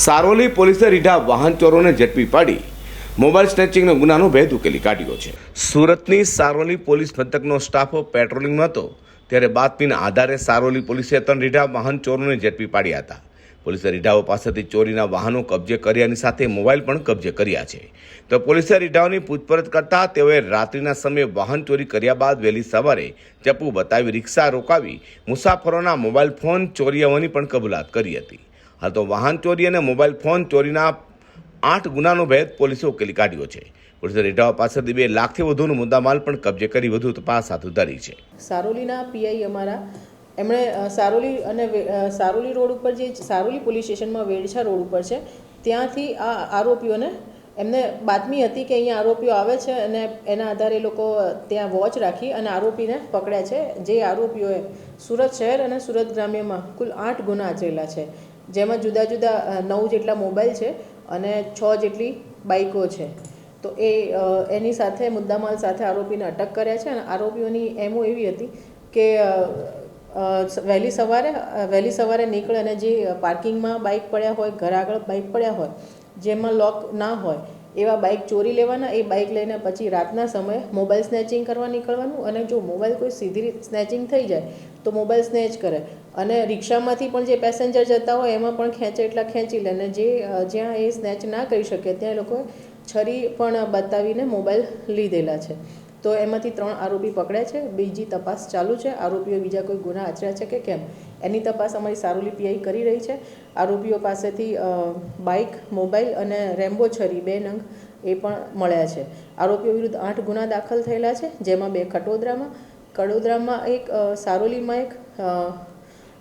સારોલી પોલીસે રીઢા વાહન ચોરોને ઝડપી પાડી. મોબાઈલ સ્નેચિંગનો ગુનાનો ભેદ ઉકેલી કાઢ્યો છે. સુરતની સારોલી પોલીસ મથકનો સ્ટાફ પેટ્રોલિંગમાં હતો. ત્યારે બાતમીના આધારે સારોલી પોલીસે ત્રણ રીઢા વાહન ચોરોને ઝડપી પાડ્યા હતા. પોલીસે રીઢાઓ પાસેથી ચોરીના વાહનો કબજે કર્યાની સાથે મોબાઈલ પણ કબજે કર્યા છે. તો પોલીસે રીઢાઓની પૂછપરછ કરતા તેઓએ રાત્રિના સમયે વાહન ચોરી કર્યા બાદ વહેલી સવારે ચપ્પુ બતાવી રિક્ષા રોકાવી મુસાફરોના મોબાઈલ ફોન ચોરી આવવાની પણ કબૂલાત કરી હતી. હાલ તો વાહન ચોરી અને મોબાઈલ ફોન ચોરીના આઠ ગુનાનો ભેદ પોલીસે ઉકેલી કાઢ્યો છે. પોલીસે રેઢાવા પાસેથી બે લાખથી વધુનો મુદ્દામાલ પણ કબજે કરી વધુ તપાસ હાથ ધરી છે. સારોલીના પીઆઈ અમારા, એમણે સારોલી અને સારોલી રોડ ઉપર જે, સારોલી પોલીસ સ્ટેશનમાં વેડછા રોડ ઉપર છે, ત્યાંથી આ આરોપીઓને, એમને બાતમી હતી કે અહીંયા આરોપીઓ આવે છે અને એના આધારે એ લોકો ત્યાં વોચ રાખી અને આરોપીને પકડ્યા છે. જે આરોપીઓએ સુરત શહેર અને સુરત ગ્રામ્યમાં કુલ આઠ ગુના આચરેલા છે. જેમાં જુદા જુદા નવ જેટલા મોબાઈલ છે અને છ જેટલી બાઇકો છે. તો એ એની સાથે, મુદ્દામાલ સાથે આરોપીને અટક કર્યા છે અને આરોપીઓની એમો એવી હતી કે વહેલી સવારે વહેલી સવારે નીકળે અને જે પાર્કિંગમાં બાઇક પડ્યા હોય, ઘર આગળ બાઇક પડ્યા હોય, જેમાં લોક ના હોય એવા બાઇક ચોરી લેવાના, એ બાઇક લઈને પછી રાતના સમયે મોબાઈલ સ્નેચિંગ કરવા નીકળવાનું અને જો મોબાઈલ કોઈ સીધી સ્નેચિંગ થઈ જાય, તો મોબાઈલ સ્નેચ કરે. અને રિક્ષામાંથી પણ જે પેસેન્જર જતા હોય, એમાં પણ ખેંચે એટલા ખેંચી લે અને જે જ્યાં એ સ્નેચ ના કરી શકે, ત્યાં લોકોએ છરી પણ બતાવીને મોબાઈલ લીધેલા છે. તો એમાંથી ત્રણ આરોપી પકડ્યા છે, બીજી તપાસ ચાલુ છે. આરોપીઓ બીજા કોઈ ગુના આચર્યા છે કે કેમ? એની તપાસ અમારી સારોલી પીઆઈ કરી રહી છે. આરોપીઓ પાસેથી બાઇક, મોબાઈલ અને રેમ્બો છરી બે નંગ એ પણ મળ્યા છે. આરોપીઓ વિરુદ્ધ આઠ ગુના દાખલ થયેલા છે, જેમાં બે ખટોદરામાં, કડોદરામાં એક સારોલીમાં એક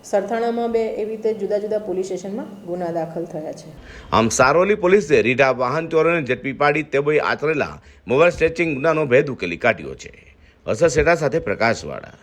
સરથાણામાં બે એવી રીતે જુદા જુદા પોલીસ સ્ટેશનમાં ગુના દાખલ થયા છે. આમ સારોલી પોલીસે રીઢા વાહન ચોરોને ઝડપી પાડી તેઓએ આચરેલા મોબાઈલ સ્ટ્રેચિંગ ગુનાનો ભેદ ઉકેલી કાઢ્યો છે. અસર સેટા સાથે પ્રકાશવાળા.